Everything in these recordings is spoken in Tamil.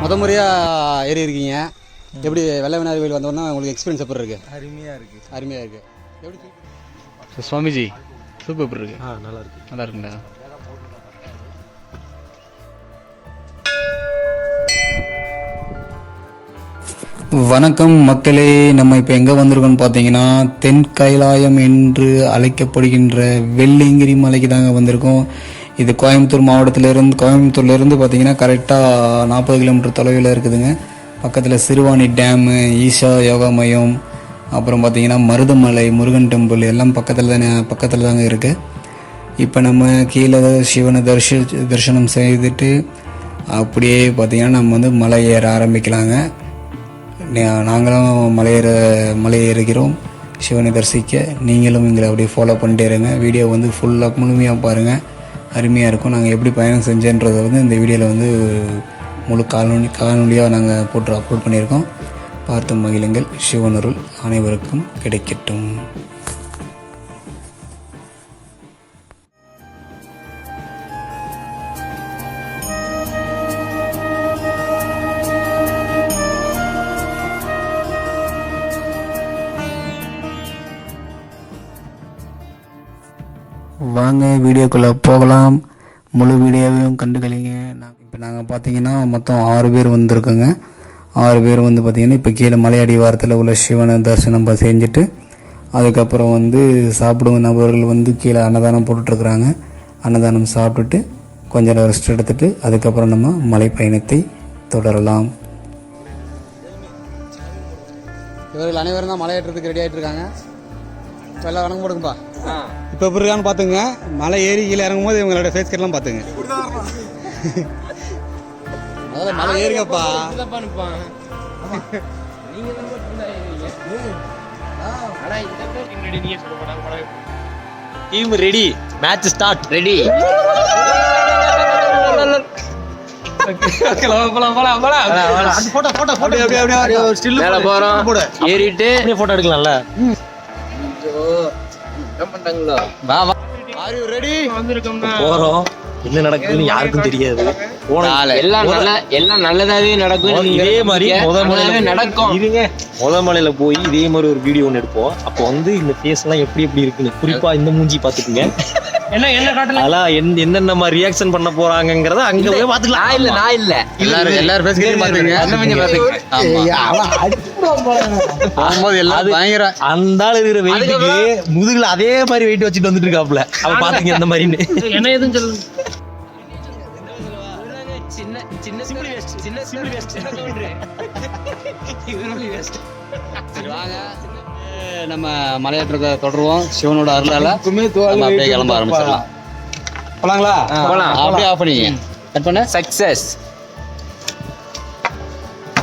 முத முறையாக ஏறி இருக்கீங்க எப்படி வெள்ளை விநாயகர் கோயில் வந்தோன்னா உங்களுக்கு எக்ஸ்பீரியன்ஸ் எப்படி இருக்கு? அருமையாக இருக்குது அருமையாக இருக்கு. எப்படி சுவாமிஜி சூப் எப்படி இருக்கு? ஆ நல்லா இருக்கு. நல்லா இருக்குங்களா? வணக்கம் மக்களே நம்ம இப்போ எங்கே வந்திருக்கோம்னு பார்த்தீங்கன்னா தென் கைலாயம் என்று அழைக்கப்படுகின்ற வெள்ளிங்கிரி மலைக்கு தாங்க வந்திருக்கோம். இது கோயம்புத்தூர் மாவட்டத்திலிருந்து கோயம்புத்தூர்லேருந்து பார்த்தீங்கன்னா கரெக்டாக நாற்பது கிலோமீட்டர் தொலைவில் இருக்குதுங்க. பக்கத்தில் சிறுவாணி டேமு ஈஷா யோகா மையம் அப்புறம் பார்த்தீங்கன்னா மருதமலை முருகன் டெம்பிள் எல்லாம் பக்கத்தில் தானே பக்கத்தில் தாங்க இருக்குது இப்போ நம்ம கீழே சிவனை தரிசி தரிசனம் செய்துட்டு அப்படியே பார்த்தீங்கன்னா நம்ம வந்து மலை ஏற ஆரம்பிக்கலாங்க. நாங்களும் மலையேற மலையேறுகிறோம். சிவனை தரிசிக்க நீங்களும் எங்களை அப்படியே ஃபாலோ பண்ணிட்டே இருங்க. வீடியோ வந்து ஃபுல்லாக முழுமையாக பாருங்கள் அருமையாக இருக்கும். நாங்கள் எப்படி பயணம் செஞ்சேன்றதை வந்து இந்த வீடியோவில் வந்து முழு காணொலி காணொலியாக நாங்கள் போட்டு அப்லோட் பண்ணியிருக்கோம். பார்த்து மகிழுங்கள். சிவனருள் அனைவருக்கும் கிடைக்கட்டும். வீடியோக்குள்ளே போகலாம். முழு வீடியோவையும் கண்டுகளிங்க. நான் இப்போ நாங்கள் பார்த்தீங்கன்னா மொத்தம் ஆறு பேர் வந்திருக்கோங்க. ஆறு பேர் வந்து பார்த்தீங்கன்னா இப்போ கீழே மலையடி வாரத்தில் உள்ள சிவனை தரிசனம் ப- செஞ்சுட்டு அதுக்கப்புறம் வந்து சாப்பிடும் நபர்கள் வந்து கீழே அன்னதானம் போட்டுட்ருக்குறாங்க. அன்னதானம் சாப்பிட்டுட்டு கொஞ்ச நேரம் ரெஸ்ட் எடுத்துட்டு அதுக்கப்புறம் நம்ம மலை பயணத்தை தொடரலாம். இவர்கள் அனைவரும் தான் மலை ஏற்றத்துக்கு ரெடி ஆகிட்டு இருக்காங்க எல்லாம் வணக்கம் போடுங்கப்பா. இப்போ எப்படி இருக்கான்னு பார்த்துங்க மலை ஏறி கீழே இறங்கும் போது இவங்களோட ஃபேஸ் கட்லாம் பார்த்துங்க முதல்ல மலை ஏறுங்கப்பா. Team ready match start ready photo photo photo போறோம் ஏறிட்டு போட்டோ எடுக்கலாம்ல வா வா ஆர் யூ ரெடி போறோம். என்ன நடக்குதுன்னு யாருக்கும் தெரியாது. எல்லாம் நல்ல எல்லாம் நல்லதாவே நடக்கும் இதே மாதிரி முத மலையில நடக்கும். இருங்க. முத மலையில போய் இதே மாதிரி ஒரு வீடியோ ஒன்று எடுப்போம். அப்போ வந்து இந்த ஃபேஸ் எல்லாம் எப்படி எப்படி இருக்குன்னு. குறிப்பா இந்த மூஞ்சி பாத்துக்குங்க என்ன என்ன காட்டல என்னென்ன மாதிரி ரியாக்ஷன் பண்ண போறாங்கங்கறத அங்க போய் பாத்துக்கலாம் நான் இல்ல நான் இல்ல. எல்லாரும் எல்லாரும் மஞ்சள் பாத்துக்க போகும்போது எல்லாம் பயங்கர அந்த ஆள் இருக்கிற வெயிட்டுக்கு முதுகுல அதே மாதிரி வெயிட் வச்சுட்டு வந்துட்டு இருக்காப்ல அவ பாத்துங்க இந்த மாதிரின்னு. என்ன எதுவும் சொல்லு. சின்ன சின்ன சின்ன சின்ன சரி வாங்க. நம்ம மலையேற்றத்தை தொடருவோம். சிவனோட அருளால. நம்ம அப்படியே கிளம்ப ஆரம்பிச்சிடலாம். போலாங்களா? போலாம். அப்படியே ஆஃப் பண்ணிங்க கட் பண்ண. சக்சஸ்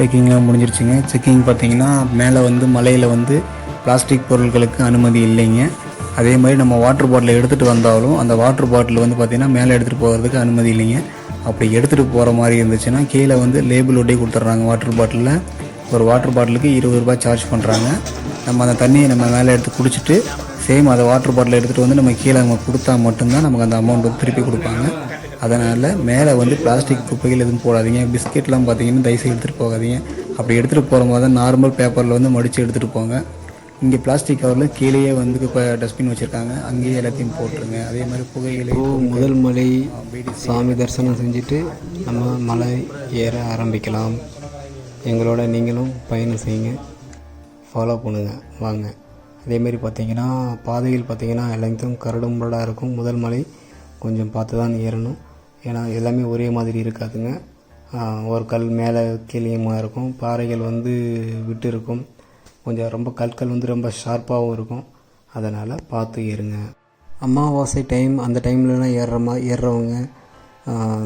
செக்கிங்லாம் முடிஞ்சிருச்சுங்க. செக்கிங் பார்த்தீங்கன்னா மேலே வந்து மலையில் வந்து பிளாஸ்டிக் பொருட்களுக்கு அனுமதி இல்லைங்க. அதே மாதிரி நம்ம வாட்டர் பாட்டிலை எடுத்துகிட்டு வந்தாலும் அந்த வாட்டர் பாட்டில் வந்து பார்த்திங்கன்னா மேலே எடுத்துகிட்டு போகிறதுக்கு அனுமதி இல்லைங்க. அப்படி எடுத்துகிட்டு போகிற மாதிரி இருந்துச்சுன்னா கீழே வந்து லேபிள் ஒட்டி கொடுத்துட்றாங்க வாட்டர் பாட்டிலில் ஒரு வாட்டர் பாட்டிலுக்கு இருபது ரூபாய் சார்ஜ் பண்ணுறாங்க நம்ம அந்த தண்ணியை நம்ம மேலே எடுத்து குடிச்சிட்டு சேம் அதை வாட்டர் பாட்டில் எடுத்துகிட்டு வந்து நம்ம கீழே நம்ம கொடுத்தா மட்டும்தான் நமக்கு அந்த அமௌண்ட் வந்து திருப்பி கொடுப்பாங்க. அதனால் மேலே வந்து பிளாஸ்டிக் குப்பைகள் எதுவும் போடாதீங்க. பிஸ்கெட்லாம் பார்த்தீங்கன்னா தயவுசெய்து எடுத்துகிட்டு போகாதீங்க. அப்படி எடுத்துகிட்டு போகிற போது நார்மல் பேப்பரில் வந்து மடித்து எடுத்துகிட்டு போங்க. இங்கே பிளாஸ்டிக் கவரில் கீழேயே வந்து இப்போ டஸ்ட்பின் வச்சுருக்காங்க. அங்கேயே எல்லாத்தையும் போட்டுருங்க. அதே மாதிரி புகையிலை முதல் மலை சாமி தரிசனம் செஞ்சுட்டு நம்ம மலை ஏற ஆரம்பிக்கலாம். எங்களோட நீங்களும் பயணம் செய்யுங்க. ஃபாலோ பண்ணுங்கள் வாங்க. அதேமாரி பார்த்தீங்கன்னா பாதைகள் பார்த்தீங்கன்னா லெங்க்த்தும் கரடுமுரடாக இருக்கும். முதல் மலை கொஞ்சம் பார்த்து தான் ஏறணும். ஏன்னா எல்லாமே ஒரே மாதிரி இருக்காதுங்க. ஒரு கல் மேலே கீழேயுமா இருக்கும். பாறைகள் வந்து விட்டு இருக்கும். கொஞ்சம் ரொம்ப கற்கள் வந்து ரொம்ப ஷார்ப்பாகவும் இருக்கும். அதனால் பார்த்து ஏறுங்க. அமாவாசை டைம் அந்த டைம்லலாம் ஏறுற மா ஏறுறவங்க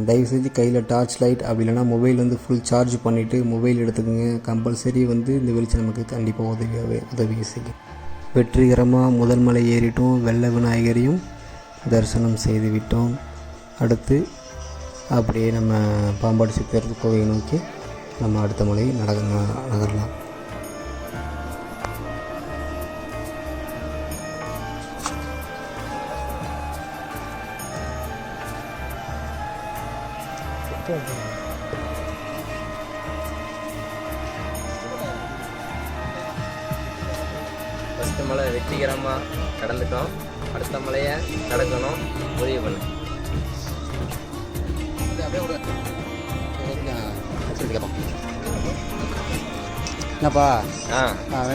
தயவு செஞ்சு கையில் டார்ச் லைட் அப்படி இல்லைனா மொபைல் வந்து ஃபுல் சார்ஜ் பண்ணிவிட்டு மொபைல் எடுத்துக்கோங்க. கம்பல்சரி வந்து இந்த வெளிச்சம் நமக்கு கண்டிப்பாக உதவியாகவே உதவி செய்யும். வெற்றிகரமாக முதல் மலை ஏறிட்டோம். வெள்ள விநாயகரையும் தரிசனம் செய்து விட்டோம் அடுத்து அப்படியே நம்ம பாம்பாடு சித்தர் கோவையை நோக்கி நம்ம அடுத்த மலை நட நகரலாம்.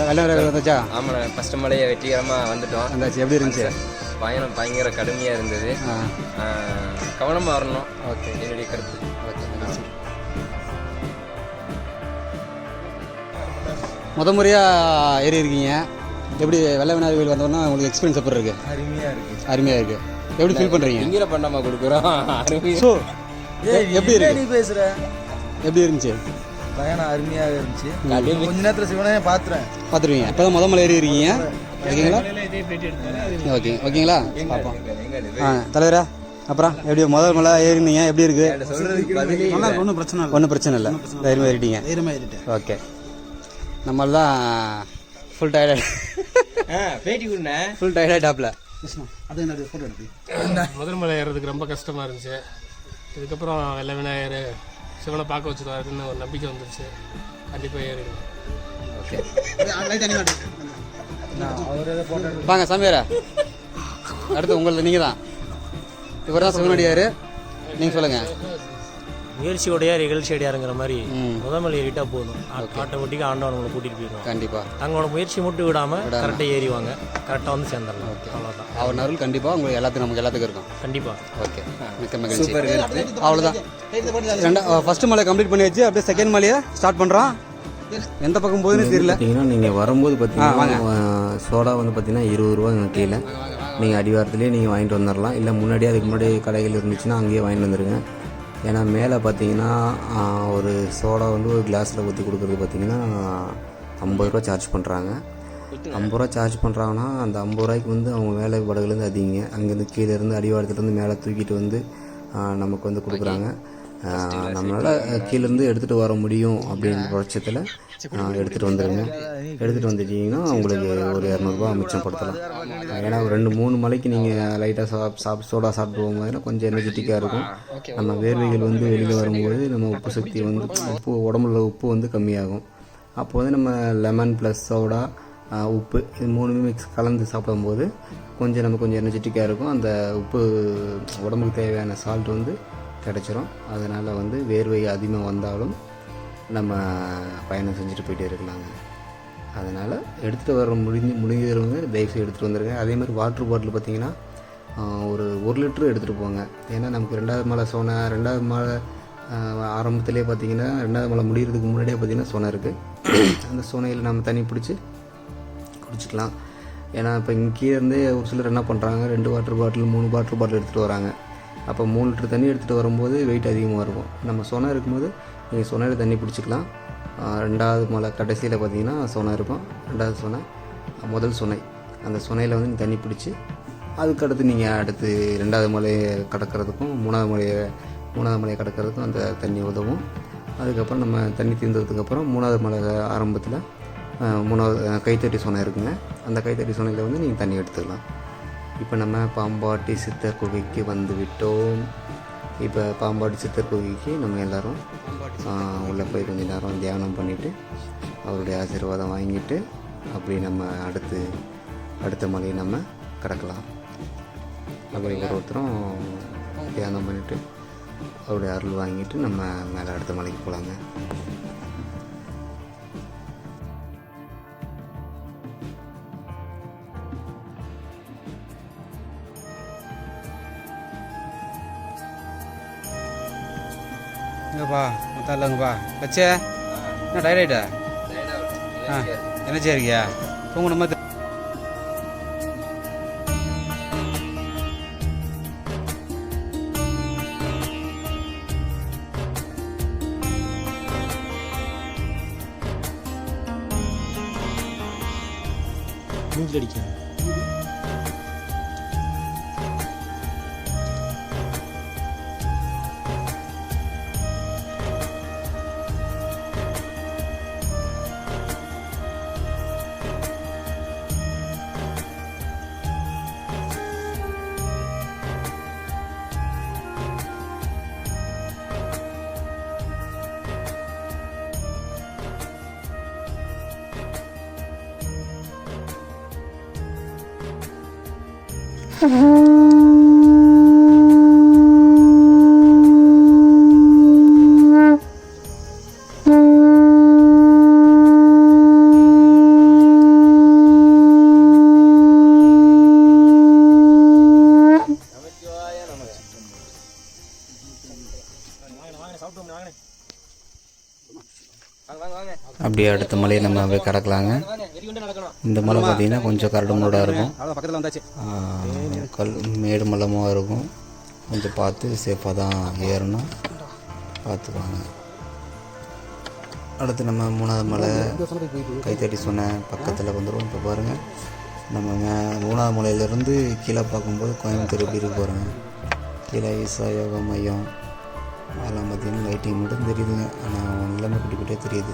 விநாயகர் வந்தாச்சா? ஆமாண்ணே ஃபஸ்ட்டு மலையை வெற்றிகரமாக வந்துட்டோம். வந்தாச்சு. எப்படி இருந்துச்சு? பயணம் பயங்கர கடுமையாக இருந்தது. கவனமாக வரணும். ஓகே. என்னுடைய கருத்து. ஓகே முத முறையாக ஏறி இருக்கீங்க எப்படி வெள்ள விநாயகர் கோயில் வந்தோன்னா உங்களுக்கு எக்ஸ்பீரியன்ஸ் எப்படி இருக்கு? அருமையாக இருக்குது அருமையாக இருக்கு. எப்படி ஃபீல் பண்ணுறீங்க இங்கில பண்ணாமல் கொடுக்குறோம். அருமையாக ஸோ எப்படி இருக்கு? நீ பேசுகிற எப்படி இருந்துச்சு? பயணம் அருமையாக இருந்துச்சு. கொஞ்ச நேரத்தில் சிவனே பார்த்துறேன் பார்த்துருவீங்க இப்போ தான் முத மலை ஏறி இருக்கீங்க? ஓகேங்களா? ஓகே ஓகேங்களா? பார்ப்போம் ஆ தலைவரா அப்புறம் எப்படி முதல் மலை ஏறினீங்க? எப்படி இருக்கு? ஒன்றும் பிரச்சனை ஒன்றும் பிரச்சனை இல்லை. தைரியமாக ஏறிட்டீங்க. தைரியமாக ஏறிட்டேன். ஓகே. நம்மள தான் ஃபுல் டயர்ட் பேட்டி ஃபுல் டயர்ட் டாப்பில் அது என்னது? ஃபோட்டோ எடுத்து. முதல் மலை ஏறதுக்கு ரொம்ப கஷ்டமாக இருந்துச்சு. இதுக்கப்புறம் வெள்ள விநாயகர் சிவனை பார்க்க வச்சுருவாருன்னு ஒரு நம்பிக்கை வந்துருச்சு. கண்டிப்பாக ஓகே. ஃபோட்டோ வாங்க சாமியாரா. அடுத்து உங்களது நீங்கள் தான் இவர் தான் சிவனடியார் நீங்கள் சொல்லுங்கள் முயற்சியோடையா நிகழ்ச்சியோடையாருங்கிற மாதிரி ம். முதல் ஏறிட்டா போதும். ஆட்டோமேட்டிக்காக ஆண்டவன் உங்களை கூட்டிட்டு போயிடுவான். கண்டிப்பாக தங்களோட முயற்சி மட்டும் விடாம கரெக்டாக ஏறிவாங்க. கரெக்டாக வந்து சேர்ந்துடலாம். அவ்வளோதான் அவர் அருள் கண்டிப்பாக உங்களுக்கு எல்லாத்துக்கும் நமக்கு எல்லாத்துக்கும் இருக்கும். கண்டிப்பா. ஓகே. மிக்க மகிழ்ச்சி. அவ்வளோதான் ரெண்டா ஃபர்ஸ்ட் மலை கம்ப்ளீட் பண்ணியாச்சு. அப்படியே செகண்ட் மலையை ஸ்டார்ட் பண்ணுறோம் எந்த பக்கம் போகுதுன்னு தெரியல. பார்த்தீங்கன்னா நீங்கள் வரும்போது பார்த்தீங்கன்னா சோடா வந்து பார்த்தீங்கன்னா இருபது ரூபா கீழே. நீங்கள் அடிவாரத்துலேயே நீங்கள் வாங்கிட்டு வந்துடலாம் இல்லை முன்னாடி அதுக்கு முன்னாடி கடைகள் இருந்துச்சுன்னா அங்கேயே வாங்கிட்டு வந்துடுங்க ஏன்னா மேலே பார்த்தீங்கன்னா ஒரு சோடா வந்து ஒரு கிளாஸில் ஊற்றி கொடுக்குறது பார்த்தீங்கன்னா ஐம்பது ரூபா சார்ஜ் பண்ணுறாங்க ஐம்பது ரூபா சார்ஜ் பண்ணுறாங்கன்னா அந்த ஐம்பது ரூபாய்க்கு வந்து அவங்க வேலை படகுலேருந்து அதிகங்க அங்கேருந்து கீழே இருந்து அடிவாரத்துலேருந்து மேலே தூக்கிட்டு வந்து நமக்கு வந்து கொடுக்குறாங்க. நம்மளால கீழேருந்து எடுத்துகிட்டு வர முடியும் அப்படின்ற பட்சத்தில் எடுத்துகிட்டு வந்துடுங்க எடுத்துகிட்டு வந்துட்டீங்கன்னா உங்களுக்கு ஒரு இரநூறுபா மிச்சப்படுத்தலாம் ஏன்னா ஒரு ரெண்டு மூணு மலைக்கு நீங்கள் லைட்டாக சாப் சாப் சோடா சாப்பிட்டு போகும்போது கொஞ்சம் எனர்ஜெட்டிக்காக இருக்கும். நம்ம வேர்வைகள் வந்து வெளியில் வரும்போது நம்ம உப்பு சக்தி வந்து உப்பு உடம்புல உப்பு வந்து கம்மியாகும். அப்போ வந்து நம்ம லெமன் ப்ளஸ் சோடா உப்பு இது மூணுமே மிக்ஸ் கலந்து சாப்பிடும்போது கொஞ்சம் நம்ம கொஞ்சம் எனர்ஜெட்டிக்காக இருக்கும். அந்த உப்பு உடம்புக்கு தேவையான சால்ட் வந்து கிடச்சிரும். அதனால் வந்து வேர்வை அதிகமாக வந்தாலும் நம்ம பயணம் செஞ்சுட்டு போயிட்டே இருக்கலாங்க. அதனால் எடுத்துகிட்டு வர முடிஞ்சு முடிஞ்சவங்க தயவுசெய்து எடுத்துகிட்டு வந்துருங்க. அதே மாதிரி வாட்டர் பாட்டில் பார்த்தீங்கன்னா ஒரு ஒரு லிட்டரு எடுத்துகிட்டு போங்க. ஏன்னா நமக்கு ரெண்டாவது மலை சோனை ரெண்டாவது மலை ஆரம்பத்திலே பார்த்தீங்கன்னா ரெண்டாவது மலை முடிகிறதுக்கு முன்னாடியே பார்த்தீங்கன்னா சோனை இருக்குது அந்த சோனையில் நம்ம தண்ணி பிடிச்சி குடிச்சிக்கலாம். ஏன்னா இப்போ இங்கே கீழே இருந்தே ஒரு சிலர் என்ன பண்ணுறாங்க ரெண்டு வாட்டர் பாட்டில் மூணு வாட்டர் பாட்டில் எடுத்துகிட்டு வராங்க. அப்போ மூணு லிட்டர் தண்ணி எடுத்துகிட்டு வரும்போது வெயிட் அதிகமாக இருக்கும். நம்ம சொனை இருக்கும்போது நீங்கள் சொனையில் தண்ணி பிடிச்சிக்கலாம். ரெண்டாவது மலை கடைசியில் பார்த்தீங்கன்னா சொனை இருக்கும். ரெண்டாவது சொனை முதல் சுனை. அந்த சுனையில் வந்து நீங்கள் தண்ணி பிடிச்சி அதுக்கடுத்து நீங்கள் அடுத்து ரெண்டாவது மலையை கடக்கிறதுக்கும் மூணாவது மலையை மூணாவது மலையை கடக்கிறதுக்கும் அந்த தண்ணி உதவும். அதுக்கப்புறம் நம்ம தண்ணி தீர்ந்ததுக்கப்புறம் மூணாவது மலை ஆரம்பத்தில் மூணாவது கைத்தட்டி சுனை இருக்குங்க. அந்த கைத்தட்டி சுனையில் வந்து நீங்கள் தண்ணி எடுத்துக்கலாம். இப்போ நம்ம பாம்பாட்டி சித்தர் குகைக்கு வந்து விட்டோம். இப்போ பாம்பாட்டி சித்தர் குகைக்கு நம்ம எல்லோரும் உள்ளே போய் கொஞ்ச நேரம் தியானம் பண்ணிவிட்டு அவருடைய ஆசீர்வாதம் வாங்கிட்டு அப்படி நம்ம அடுத்து அடுத்த மலையை நம்ம கடக்கலாம். அப்படி ஒரு ஒருத்தரும் தியானம் பண்ணிவிட்டு அவருடைய அருள் வாங்கிட்டு நம்ம மேலே அடுத்த மலைக்கு போகலாங்க இங்கப்பா மொத்தம் இல்லைங்கப்பா வச்சே என்ன டைரைட்டா ஆ என்ன சரிக்கியா தூங்கணுமா? மூஞ்சில் அப்படியே அடுத்த மலையை நம்ம அப்படியே கடக்கலாங்க. இந்த மலை பார்த்தீங்கன்னா கொஞ்சம் கரடு இருக்கும். கல் மேடு மல்லமாக இருக்கும். கொஞ்சம் பார்த்து சேஃபாக தான் ஏறணும். பார்த்துக்குவாங்க அடுத்து நம்ம மூணாவது மலை கைத்தட்டி சொன்ன பக்கத்தில் வந்துடும் இப்போ பாருங்கள் நம்ம மூணாவது மலையிலேருந்து கீழே பார்க்கும்போது கோயம்புத்தூர் எப்படி இருக்கு பாருங்க. கீழே ஈசா யோகா மையம். அதெல்லாம் பார்த்தீங்கன்னா லைட்டிங் மட்டும் தெரியுதுங்க. ஆனால் எல்லாமே குட்டி குட்டியாக தெரியுது.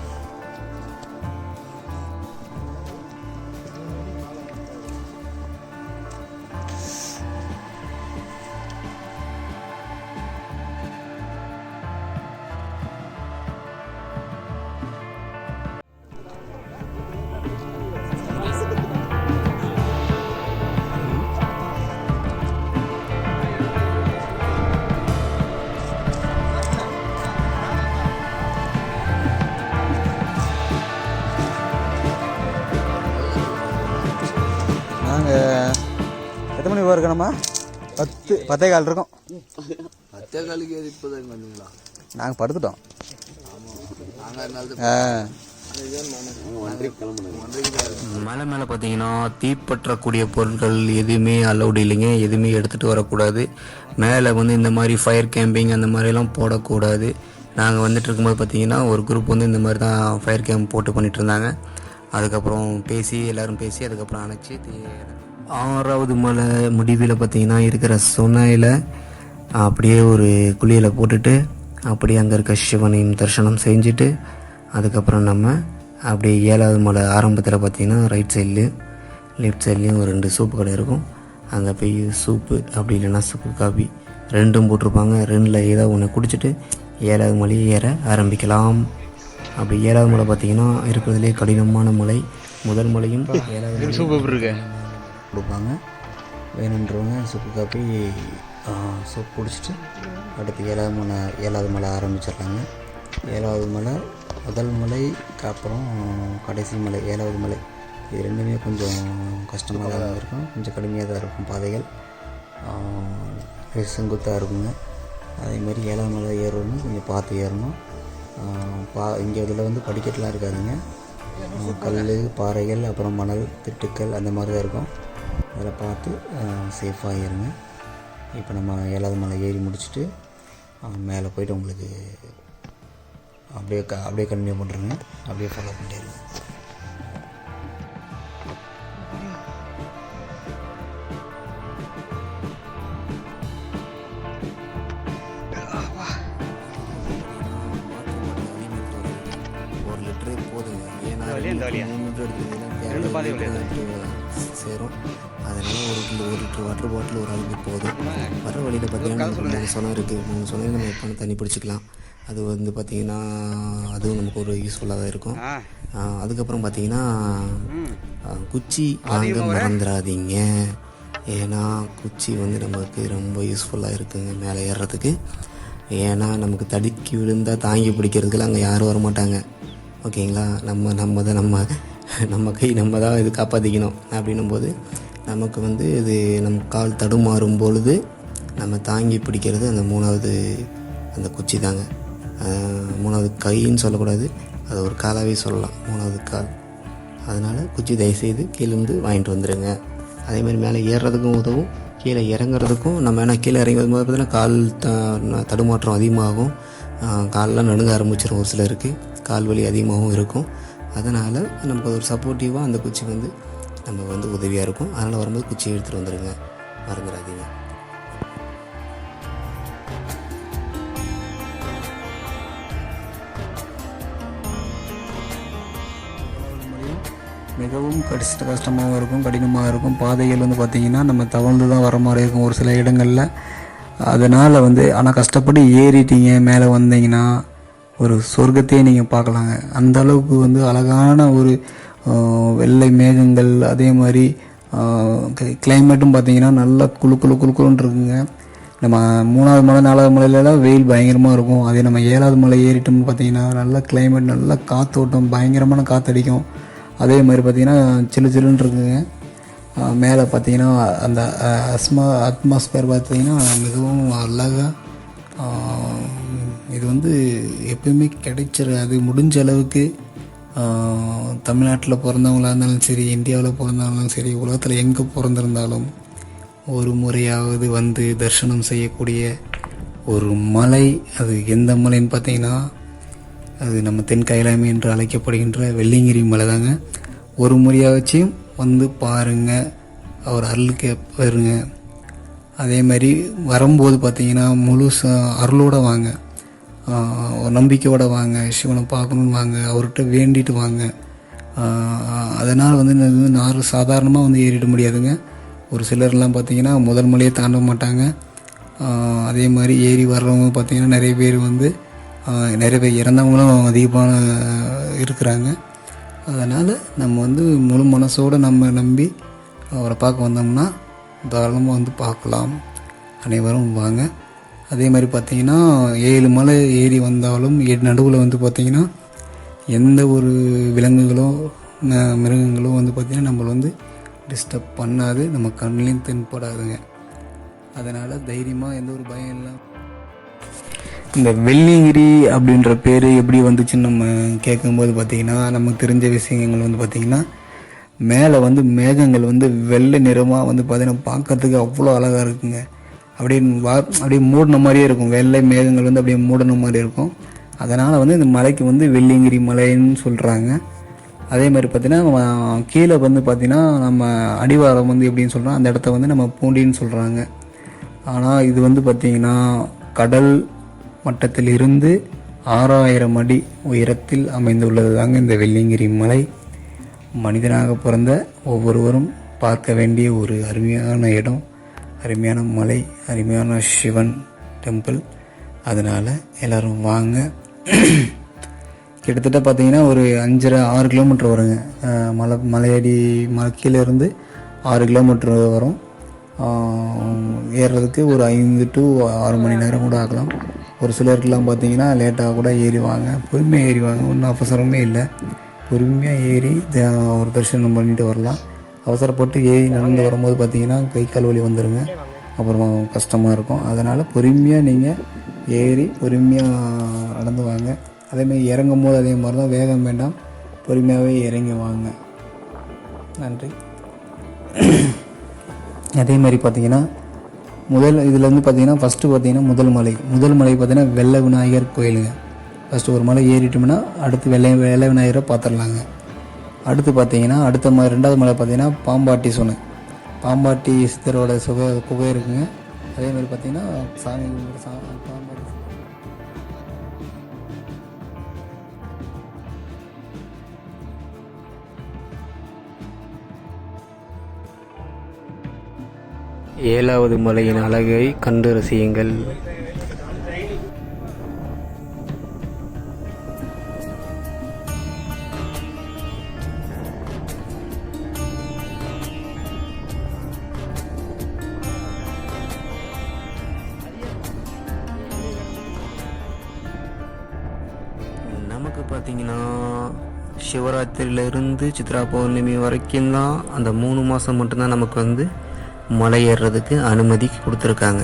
எத்தனை மணி நம்ம. பத்து பத்தே கால் இருக்கோம். பத்தே காலுக்கு ஏறி இப்போதான் வந்தீங்களா நாங்கள் படுத்துட்டோம். ஆ. மலை மேலே பார்த்தீங்கன்னா தீப்பற்றக்கூடிய பொருட்கள் எதுவுமே அலௌடு இல்லைங்க. எதுவுமே எடுத்துகிட்டு வரக்கூடாது. மேலே வந்து இந்த மாதிரி ஃபயர் கேம்பிங் அந்த மாதிரிலாம் போடக்கூடாது. நாங்கள் வந்துட்டு இருக்கும்போது பார்த்தீங்கன்னா ஒரு குரூப் வந்து இந்த மாதிரி தான் ஃபயர் கேம்ப் போட்டு பண்ணிட்டு இருந்தாங்க. அதுக்கப்புறம் பேசி எல்லோரும் பேசி அதுக்கப்புறம் அணைச்சி தீ- ஆறாவது மலை முடிவில் பார்த்தீங்கன்னா இருக்கிற சுனையில் அப்படியே ஒரு குழியில் போட்டுட்டு அப்படியே அங்கே இருக்க சிவனையும் தரிசனம் செஞ்சுட்டு அதுக்கப்புறம் நம்ம அப்படியே ஏழாவது மலை ஆரம்பத்தில் பார்த்தீங்கன்னா ரைட் சைட்லேயும் லெஃப்ட் சைட்லேயும் ஒரு ரெண்டு சூப்பு கடை இருக்கும். அங்கே போய் சூப்பு அப்படி இல்லைன்னா சூப்பு காபி ரெண்டும் போட்டிருப்பாங்க. ரெண்டில் ஏதோ ஒன்று குடிச்சிட்டு ஏழாவது மலையை ஏற ஆரம்பிக்கலாம். அப்படி ஏழாவது மலை பார்த்தீங்கன்னா இருக்கிறதுலே கடினமான மலை. முதல் மலையும் ஏழாவது மலையும் சூப் எப்படி இருக்கு? கொடுப்பாங்க. வேணுன்றவங்க சுக்கு காப்பி சூப் குடிச்சிட்டு அடுத்து ஏழாவது மலை ஏழாவது மலை ஆரம்பிச்சிடுறாங்க ஏழாவது மலை முதல் மலைக்கு அப்புறம் கடைசி மலை ஏழாவது மலை. இது ரெண்டுமே கொஞ்சம் கஷ்டமாக தான் இருக்கும். கொஞ்சம் கடுமையாக தான் இருக்கும் பாதைகள். செங்குத்தாக இருக்குங்க. அதே மாதிரி ஏழாவது மலை ஏறணும் கொஞ்சம் பார்த்து ஏறணும். பா இங்கே இதில் வந்து படிக்கட்டுலாம் இருக்காதுங்க. கல் பாறைகள் அப்புறம் மணல் திட்டுக்கள் அந்த மாதிரி தான் இருக்கும். அதில் பார்த்து சேஃபாக இருங்க. இப்போ நம்ம ஏழாவது மலை ஏறி முடிச்சுட்டு மேலே போயிட்டு உங்களுக்கு அப்படியே க அப்படியே கண்டினியூ பண்ணுறேங்க அப்படியே ஃபாலோ பண்ணிட்டே இருங்க. லிட்டர் வாட்டர் பாட்டில் ஒரு ஆளுக்கு போதும். வர வழியில் பார்த்தீங்கன்னா மூணு சொனம் இருக்குது மூணு சொனையும் நம்ம எப்போ தண்ணி பிடிச்சிக்கலாம். அது வந்து பார்த்திங்கன்னா அதுவும் நமக்கு ஒரு யூஸ்ஃபுல்லாக தான் இருக்கும். அதுக்கப்புறம் பார்த்தீங்கன்னா குச்சி வாங்க மறந்துடாதீங்க. ஏன்னா குச்சி வந்து நமக்கு ரொம்ப யூஸ்ஃபுல்லாக இருக்குங்க மேலே ஏறுறதுக்கு ஏன்னா நமக்கு தடுக்கி விழுந்தால் தாங்கி பிடிக்கிறதுக்குலாம் அங்கே யாரும் வர மாட்டாங்க ஓகேங்களா? நம்ம நம்ம தான் நம்ம நம்ம கை நம்ம தான் இது காப்பாற்றிக்கணும் அப்படின்னும் போது நமக்கு வந்து இது நம்ம கால் தடுமாறும் பொழுது நம்ம தாங்கி பிடிக்கிறது அந்த மூணாவது அந்த குச்சி தாங்க. மூணாவது கைன்னு சொல்லக்கூடாது. அதை ஒரு காலாகவே சொல்லலாம். மூணாவது கால். அதனால் குச்சி தயவுசெய்து கீழேருந்து வாங்கிட்டு வந்துடுங்க அதே மாதிரி மேலே ஏறுறதுக்கும் உதவும். கீழே இறங்குறதுக்கும் நம்ம ஏன்னா கீழே இறங்கி போது பார்த்தீங்கன்னா கால் த தடுமாற்றம் அதிகமாகும். காலெலாம் நடுங்க ஆரம்பிச்சிடும் ஒரு சிலருக்கு. கால் வலி அதிகமாகவும் இருக்கும். அதனால் நமக்கு ஒரு சப்போர்ட்டிவாக அந்த குச்சி வந்து நம்ம வந்து உதவியாக இருக்கும். அதனால் வரும்போது குச்சியை எடுத்துகிட்டு வந்துடுங்க மறந்துடாதீங்க மிகவும் கடிஷ்ட கஷ்டமாகவும் இருக்கும் கடினமாக இருக்கும். பாதைகள் வந்து பார்த்திங்கன்னா நம்ம தவழ்ந்து தான் வர மாதிரி இருக்கும் ஒரு சில இடங்களில். அதனால் வந்து ஆனால் கஷ்டப்பட்டு ஏறிட்டீங்க மேலே வந்தீங்கன்னா ஒரு சொர்க்கத்தையே நீங்கள் பார்க்கலாங்க. அந்த அளவுக்கு வந்து அழகான ஒரு வெள்ளை மேகங்கள் அதே மாதிரி கிளைமேட்டும் பார்த்தீங்கன்னா நல்லா குழு குழு குளு இருக்குங்க. நம்ம மூணாவது மலை நாலாவது மலையிலலாம் வெயில் பயங்கரமாக இருக்கும். அதே நம்ம ஏழாவது மலை ஏறிட்டோம்னு பார்த்தீங்கன்னா நல்ல கிளைமேட் நல்லா காற்றோட்டம் பயங்கரமான காற்றடிக்கும் அதே மாதிரி பார்த்தீங்கன்னா சில்லு சில்லுன்னு இருக்குங்க. மேலே பார்த்தீங்கன்னா அந்த அஸ்மா அட்மாஸ்பியர் பார்த்தீங்கன்னா மிகவும் அழகாக இது வந்து எப்பயுமே கிடைச்சிடாது முடிஞ்ச அளவுக்கு தமிழ்நாட்டில் பிறந்தவங்களா இருந்தாலும் சரி இந்தியாவில் பிறந்தவங்களும் சரி உலகத்தில் எங்கே பிறந்திருந்தாலும் ஒரு முறையாவது வந்து தரிசனம் செய்யக்கூடிய ஒரு மலை. அது எந்த மலைன்னு பார்த்தீங்கன்னா அது நம்ம தென் என்று அழைக்கப்படுகின்ற வெள்ளிங்கிரி மலை தாங்க. ஒரு முறையாகச்சும் வந்து பாருங்கள் அவர் அருளுக்கு பாருங்க அதே மாதிரி வரும்போது பார்த்தீங்கன்னா முழு அருளோடு அருளோட வாங்க. ஒரு நம்பிக்கையோட வாங்க சிவனை பார்க்கணுன்னு வாங்க அவர்கிட்ட வேண்டிட்டு வாங்க. அதனால் வந்து வந்து நார் சாதாரணமாக வந்து ஏறிட முடியாதுங்க. ஒரு சிலர்லாம் பார்த்தீங்கன்னா முதல் மலையை தாண்ட மாட்டாங்க. அதே மாதிரி ஏறி வர்றவங்க பார்த்தீங்கன்னா நிறைய பேர் வந்து நிறைய பேர் இறந்தவங்களும் அதிகமான இருக்கிறாங்க. அதனால் நம்ம வந்து முழு மனசோடு நம்ம நம்பி அவரை பார்க்க வந்தோம்னா தாராளமாக வந்து பார்க்கலாம். அனைவரும் வாங்க. அதே மாதிரி பார்த்தீங்கன்னா ஏழு மலை ஏறி வந்தாலும் நடுவில் வந்து பார்த்தீங்கன்னா எந்த ஒரு விலங்குகளோ மிருகங்களோ வந்து பார்த்திங்கன்னா நம்மளை வந்து டிஸ்டர்ப் பண்ணாது. நம்ம கண்ணிலையும் தென்படாதுங்க. அதனால் தைரியமாக எந்த ஒரு பயம் இல்லை இந்த வெள்ளிங்கிரி அப்படின்ற பேர் எப்படி வந்துச்சுன்னு நம்ம கேட்கும்போது பார்த்தீங்கன்னா நமக்கு தெரிஞ்ச விஷயங்கள் வந்து பார்த்திங்கன்னா மேலே வந்து மேகங்கள் வந்து வெள்ளை நிறமாக வந்து பார்த்திங்கன்னா பார்க்கறதுக்கு அவ்வளோ அழகாக இருக்குங்க. அப்படியே வா அப்படியே மூடின மாதிரியே இருக்கும். வெள்ளை மேகங்கள் வந்து அப்படியே மூடின மாதிரி இருக்கும். அதனால் வந்து இந்த மலைக்கு வந்து வெள்ளிங்கிரி மலைன்னு சொல்கிறாங்க அதே மாதிரி பார்த்தீங்கன்னா கீழே வந்து பார்த்திங்கன்னா நம்ம அடிவாரம் வந்து எப்படின்னு சொல்கிறோம் அந்த இடத்த வந்து நம்ம பூண்டின்னு சொல்கிறாங்க ஆனால் இது வந்து பார்த்திங்கன்னா கடல் மட்டத்தில் இருந்து ஆறாயிரம் அடி உயரத்தில் அமைந்துள்ளது தாங்க இந்த வெள்ளிங்கிரி மலை. மனிதனாக பிறந்த ஒவ்வொருவரும் பார்க்க வேண்டிய ஒரு அருமையான இடம். அருமையான மலை அருமையான சிவன் டெம்பிள் அதனால் எல்லோரும் வாங்க. கிட்டத்தட்ட பார்த்தீங்கன்னா ஒரு அஞ்சரை ஆறு கிலோமீட்டர் வருங்க. மலை மலையடி மலை ஆறு கிலோமீட்டர் வரும். ஏறுறதுக்கு ஒரு ஐந்து டு ஆறு மணி நேரம் கூட ஆகலாம். ஒரு சிலருக்குலாம் பார்த்தீங்கன்னா லேட்டாக கூட ஏறிவாங்க. பொறுமையாக ஏறிவாங்க. ஒன்றும் அவசரமே இல்லை. பொறுமையாக ஏறி த- ஒரு தரிசனம் பண்ணிட்டு வரலாம். அவசரப்பட்டு ஏறி நடந்து வரும்போது பார்த்தீங்கன்னா கை கால் வலி வந்துடுங்க அப்புறம் கஷ்டமாக இருக்கும். அதனால் பொறுமையாக நீங்கள் ஏறி பொறுமையாக நடந்து வாங்க. அதேமாதிரி இறங்கும் போது அதே மாதிரி தான் வேகம் வேண்டாம். பொறுமையாகவே இறங்கி வாங்க. நன்றி. அதே மாதிரி பார்த்தீங்கன்னா முதல் இதில் வந்து பார்த்தீங்கன்னா ஃபஸ்ட்டு பார்த்தீங்கன்னா முதல் மலை. முதல் மலை பார்த்தீங்கன்னா வெள்ளை விநாயகர் கோயிலுங்க. ஃபஸ்ட்டு ஒரு மலை ஏறிட்டோம்னா அடுத்து வெள்ளை வெள்ளை விநாயகரை பார்த்துடலாங்க. அடுத்து பார்த்தீங்கன்னா அடுத்த மலை ரெண்டாவது மலை பார்த்தீங்கன்னா பாம்பாட்டி சொன்ன. பாம்பாட்டி சித்தரோட சுக குகை இருக்குங்க. அதே மாதிரி பார்த்தீங்கன்னா சாமி சா பாம்பாட்டி. ஏழாவது மலையின் அழகை கண்டு ரசியுங்கள். சித்ரா பௌர்ணமி வரைக்கும் தான் அந்த மூணு மாதம் மட்டும்தான் நமக்கு வந்து மலை ஏறுறதுக்கு அனுமதி கொடுத்துருக்காங்க.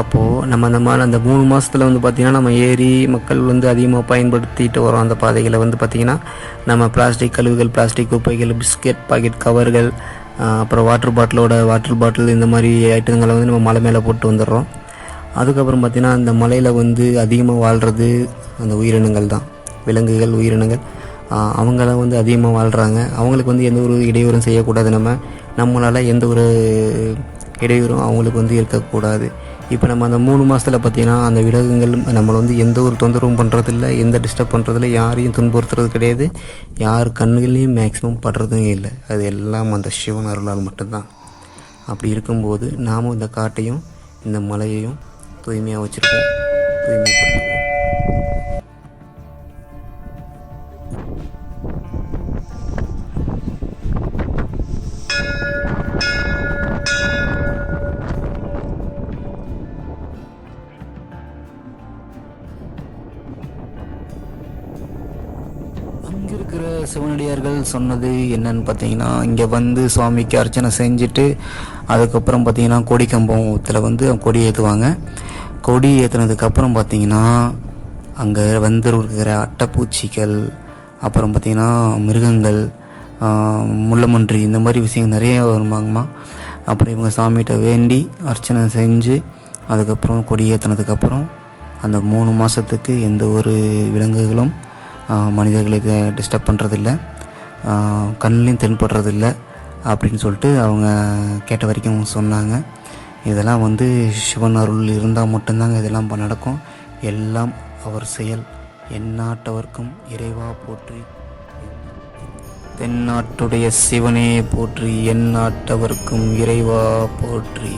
அப்போது நம்ம அந்த மாதிரி அந்த மூணு மாதத்தில் வந்து பார்த்திங்கன்னா நம்ம ஏரி மக்கள் வந்து அதிகமாக பயன்படுத்திட்டு வரோம். அந்த பாதைகளை வந்து பார்த்திங்கன்னா நம்ம பிளாஸ்டிக் கழிவுகள் பிளாஸ்டிக் குப்பைகள் பிஸ்கெட் பாக்கெட் கவர்கள் அப்புறம் வாட்டர் பாட்டிலோட வாட்டர் பாட்டில் இந்த மாதிரி ஐட்டங்களை வந்து நம்ம மலை மேலே போட்டு வந்துடுறோம். அதுக்கப்புறம் பார்த்திங்கன்னா அந்த மலையில் வந்து அதிகமாக வாழ்கிறது அந்த உயிரினங்கள் தான் விலங்குகள் உயிரினங்கள். அவங்களாம் வந்து அதிகமாக வாழ்கிறாங்க அவங்களுக்கு வந்து எந்த ஒரு இடையூறும் செய்யக்கூடாது. நம்ம நம்மளால் எந்த ஒரு இடையூறும் அவங்களுக்கு வந்து இருக்கக்கூடாது. இப்போ நம்ம அந்த மூணு மாதத்தில் பார்த்தீங்கன்னா அந்த விலங்குகள் நம்மளை வந்து எந்த ஒரு தொந்தரவும் பண்ணுறதில்ல எந்த டிஸ்டர்ப் பண்ணுறதில்ல யாரையும் துன்புறுத்துறது கிடையாது. யார் கண்ணுகளையும் மேக்ஸிமம் படுறதும் இல்லை. அது எல்லாம் அந்த சிவன் அருளால் மட்டும்தான். அப்படி இருக்கும்போது நாமும் இந்த காட்டையும் இந்த மலையையும் தூய்மையாக வச்சுருக்கோம் தூய்மைப்படுத்தும் சிவனடியார்கள் சொன்னது என்னன்னு பார்த்தீங்கன்னா இங்கே வந்து சுவாமிக்கு அர்ச்சனை செஞ்சுட்டு அதுக்கப்புறம் பார்த்தீங்கன்னா கொடி கம்பத்தில் வந்து கொடி ஏற்றுவாங்க கொடி ஏற்றுனதுக்கப்புறம் பார்த்தீங்கன்னா அங்கே வந்து இருக்கிற அட்டைப்பூச்சிகள் அப்புறம் பார்த்தீங்கன்னா மிருகங்கள் முள்ளமன்றி இந்த மாதிரி விஷயங்கள் நிறைய வருவாங்கம்மா அப்புறம் இவங்க சாமிகிட்ட வேண்டி அர்ச்சனை செஞ்சு அதுக்கப்புறம் கொடி ஏற்றுனதுக்கப்புறம் அந்த மூணு மாதத்துக்கு எந்த ஒரு விலங்குகளும் மனிதர்களை டிஸ்டர்ப் பண்ணுறதில்ல கண்ணிலையும் தென்படுறதில்ல அப்படின்னு சொல்லிட்டு அவங்க கேட்ட வரைக்கும் சொன்னாங்க. இதெல்லாம் வந்து சிவன் அருள் இருந்தால் மட்டும்தாங்க இதெல்லாம் நடக்கும். எல்லாம் அவர் செயல். எந்நாட்டவர்க்கும் இறைவா போற்றி. தென்னாட்டுடைய சிவனே போற்றி. எந்நாட்டவர்க்கும் இறைவா போற்றி.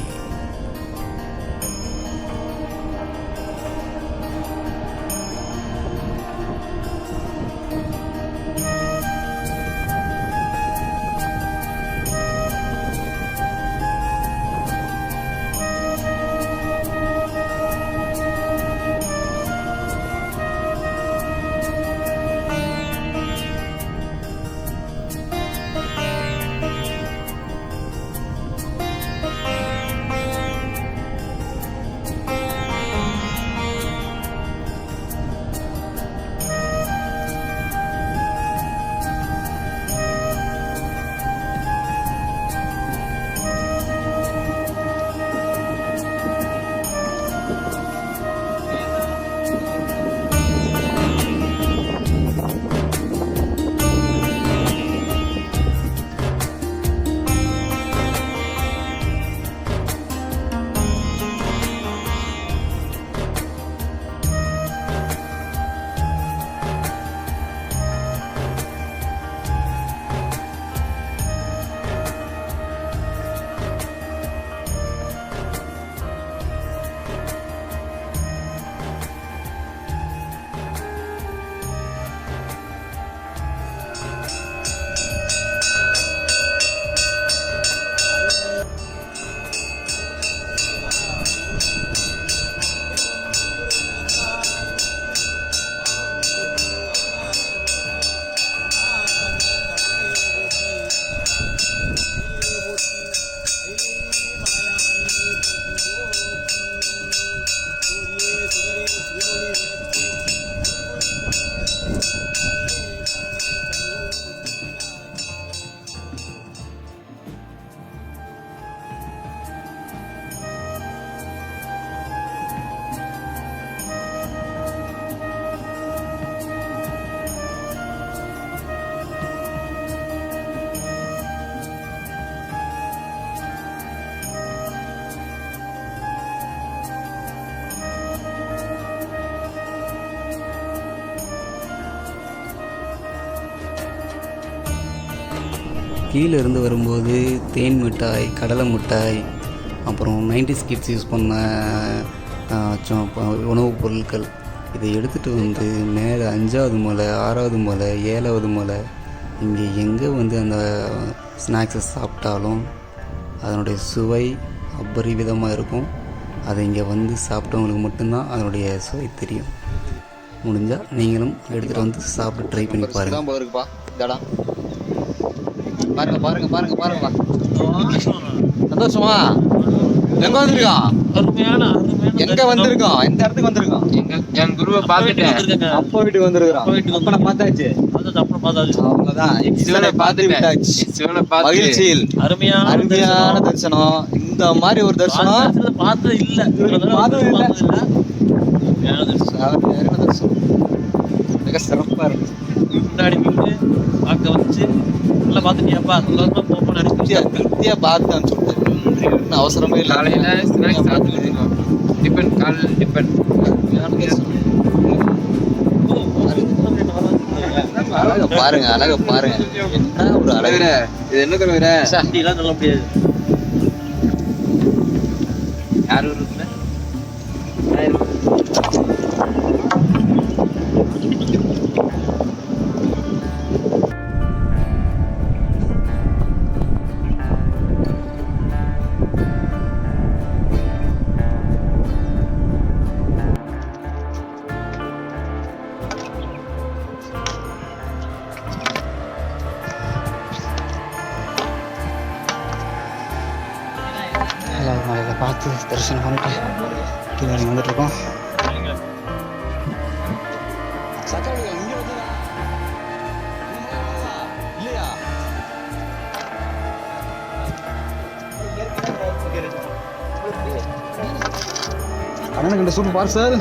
கீழே இருந்து வரும்போது தேன் மிட்டாய் கடலை மிட்டாய் அப்புறம் நைன்டிஸ் கிட்ஸ் யூஸ் பண்ண உணவுப் பொருட்கள். இதை எடுத்துகிட்டு வந்து மேலே அஞ்சாவது மலை ஆறாவது மலை ஏழாவது மலை இங்கே எங்கே வந்து அந்த ஸ்நாக்ஸை சாப்பிட்டாலும் அதனுடைய சுவை அபரிவிதமாக இருக்கும். அதை இங்கே வந்து சாப்பிட்டவங்களுக்கு மட்டும்தான் அதனுடைய சுவை தெரியும். முடிஞ்சால் நீங்களும் எடுத்துகிட்டு வந்து சாப்பிட்டு ட்ரை பண்ணி பாருங்கள் பாருங்க பாருங்க பாருங்க பாருங்கப்பா சந்தோஷமா? எங்க வந்திருக்கான் அருமையான அருமையான எங்க வந்திருக்கான் எந்த இடத்துக்கு வந்திருக்கான் எங்க என் குருவை பார்த்துட்டேன். வந்திருக்காங்க. அப்பா வீட்டுக்கு வந்திருக்கான் அப்பா வீட்டுக்கு அப்ப நான் பார்த்தாச்சு. அவ்வளவுதான். சிவனை பார்த்துட்டேன். விட்டாச்சு. சிவனை பார்த்து மகிழ்ச்சியில். அருமையான அருமையான தரிசனம். இந்த மாதிரி ஒரு தரிசனம் பார்த்தது இல்ல. பார்த்தது இல்ல. தரிசனம். மிக சிறப்பா இருக்கு. முன்னாடி பார்க்க வச்சு நல்லா பார்த்துட்டியாப்பா? சந்தோஷமா திருப்தியா நினைச்சு திருப்தியா பார்த்தேன் சொல்லிட்டு. இன்னும் அவசரமே இல்லை. காலையில ஸ்நாக்ஸ் சாப்பிட்டு டிஃபன் காலையில் டிஃபன் அழக பாருங்க அழக பாருங்க. என்ன ஒரு அழகு? இது என்ன தலைவர அப்படிலாம் சொல்ல முடியாது. அண்ணனுக்கு இந்த சூப் பார் சார்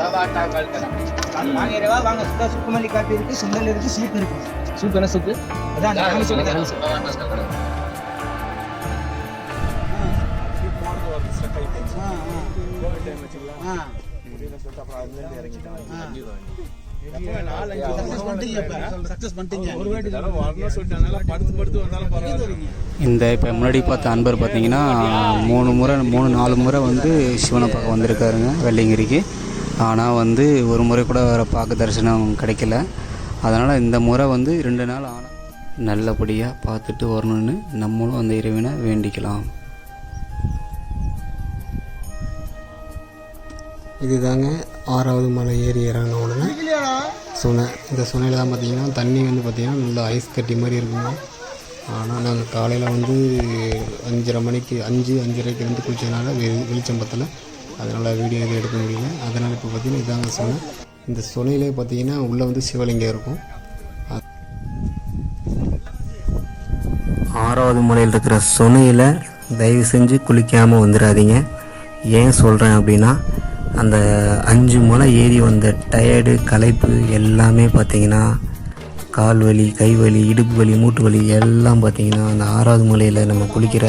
சூப் என்ன சூப்பு? இந்த இப்போ முன்னாடி பார்த்த அன்பர் பார்த்தீங்கன்னா மூணு முறை மூணு நாலு முறை வந்து சிவனை பார்க்க வந்திருக்காருங்க வெள்ளைங்கிரிக்கு. ஆனால் வந்து ஒரு முறை கூட அவரை பார்க்க தரிசனம் கிடைக்கல. அதனால் இந்த முறை வந்து ரெண்டு நாள் ஆனால் நல்லபடியாக பார்த்துட்டு வரணும்னு நம்மளும் அந்த இறைவனை வேண்டிக்கலாம். இதுதாங்க ஆறாவது மலை ஏறி இறங்கின உடனே சுனை. இந்த சுனையில் தான் பார்த்தீங்கன்னா தண்ணி வந்து பார்த்திங்கன்னா நல்லா ஐஸ் கட்டி மாதிரி இருக்குங்க. ஆனால் நாங்கள் காலையில் வந்து அஞ்சரை மணிக்கு அஞ்சு அஞ்சரைக்கு இருந்து குளிச்சதுனால வெ வெளிச்சம் பத்தலை. அதனால் வீடியோ எதுவும் எடுக்க முடியல. அதனால் இப்போ பார்த்தீங்கன்னா இதாங்க சுனை. இந்த சுனையிலே பார்த்தீங்கன்னா உள்ளே வந்து சிவலிங்கம் இருக்கும். ஆறாவது மலையில் இருக்கிற சுனையில் தயவு செஞ்சு குளிக்காமல் வந்துடாதீங்க. ஏன் சொல்கிறேன் அப்படின்னா அந்த அஞ்சு மலை ஏறி வந்த டயர்டு களைப்பு எல்லாமே பார்த்தீங்கன்னா கால் வலி கை வலி இடுப்பு வலி மூட்டு வலி எல்லாம் பார்த்தீங்கன்னா அந்த ஆறாவது மலையில் நம்ம குளிக்கிற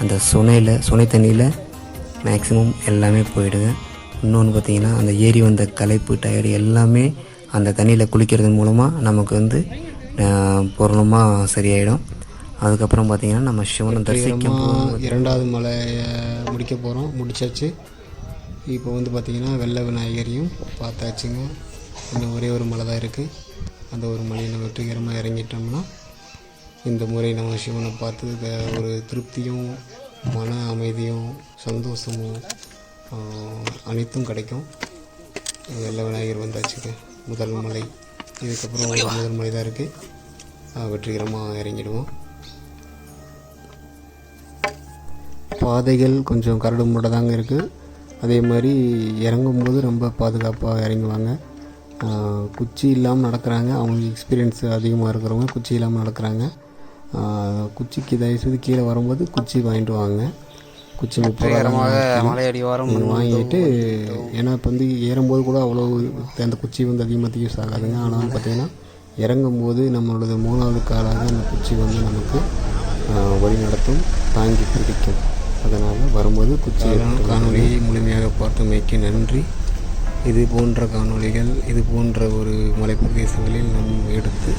அந்த சுனையில் சுனை தண்ணியில் மேக்ஸிமம் எல்லாமே போயிடுங்க. இன்னொன்று பார்த்தீங்கன்னா அந்த ஏறி வந்த களைப்பு டயர்டு எல்லாமே அந்த தண்ணியில் குளிக்கிறது மூலமாக நமக்கு வந்து பூர்ணமாக சரியாயிடும். அதுக்கப்புறம் பார்த்தீங்கன்னா நம்ம சிவனை வெற்றிகரமாக இரண்டாவது மலையை முடிக்க போகிறோம் முடிச்சாச்சு. இப்போ வந்து பார்த்திங்கன்னா வெள்ள விநாயகரையும் பார்த்தாச்சுங்க. இன்னும் ஒரே ஒரு மலை தான் இருக்குது அந்த ஒரு மலையை நம்ம வெற்றிகரமாக இறங்கிட்டோம்னா இந்த முறை நம்ம சிவனை பார்த்து ஒரு திருப்தியும் மன அமைதியும் சந்தோஷமும் அனைத்தும் கிடைக்கும். வெள்ள விநாயகர் வந்தாச்சுங்க. முதல் மலை. இதுக்கப்புறம் முதல் மலை தான் இருக்குது வெற்றிகரமாக இறங்கிடுவோம். பாதைகள் கொஞ்சம் கரடு முரட தாங்க இருக்குது அதே மாதிரி இறங்கும்போது ரொம்ப பாதுகாப்பாக இறங்குவாங்க. குச்சி இல்லாமல் நடக்கிறாங்க. அவங்களுக்கு எக்ஸ்பீரியன்ஸ் அதிகமாக இருக்கிறவங்க குச்சி இல்லாமல் நடக்கிறாங்க. குச்சிக்கு தயவுசெய்து கீழே வரும்போது குச்சி வாங்கிட்டு வாங்க. குச்சி வெற்றிகரமாக முப்பது மலையடி வாரம் வாங்கிட்டு ஏன்னா இப்போ வந்து ஏறும்போது கூட அவ்வளோ அந்த குச்சி வந்து அதிகமாக யூஸ் ஆகாதுங்க. ஆனால் பார்த்தீங்கன்னா இறங்கும்போது நம்மளோட மூணாவது காலாக அந்த குச்சி வந்து நமக்கு வழி நடத்தும் தாங்கி பிடிக்கும். அதனால் வரும்போது குச்சி காணொலியை முழுமையாக பார்த்தமைக்கு நன்றி. இது போன்ற காணொலிகள் இது போன்ற ஒரு மலைப்பிரதேசங்களில் நாம் எடுத்து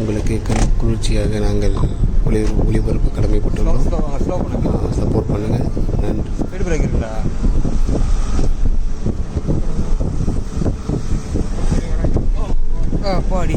உங்களுக்கு கண் குளிர்ச்சியாக நாங்கள் ஒளி ஒளிபரப்பு கடமைப்பட்டுள்ளோம். சப்போர்ட் பண்ணுங்கள் நன்றி. பாடி.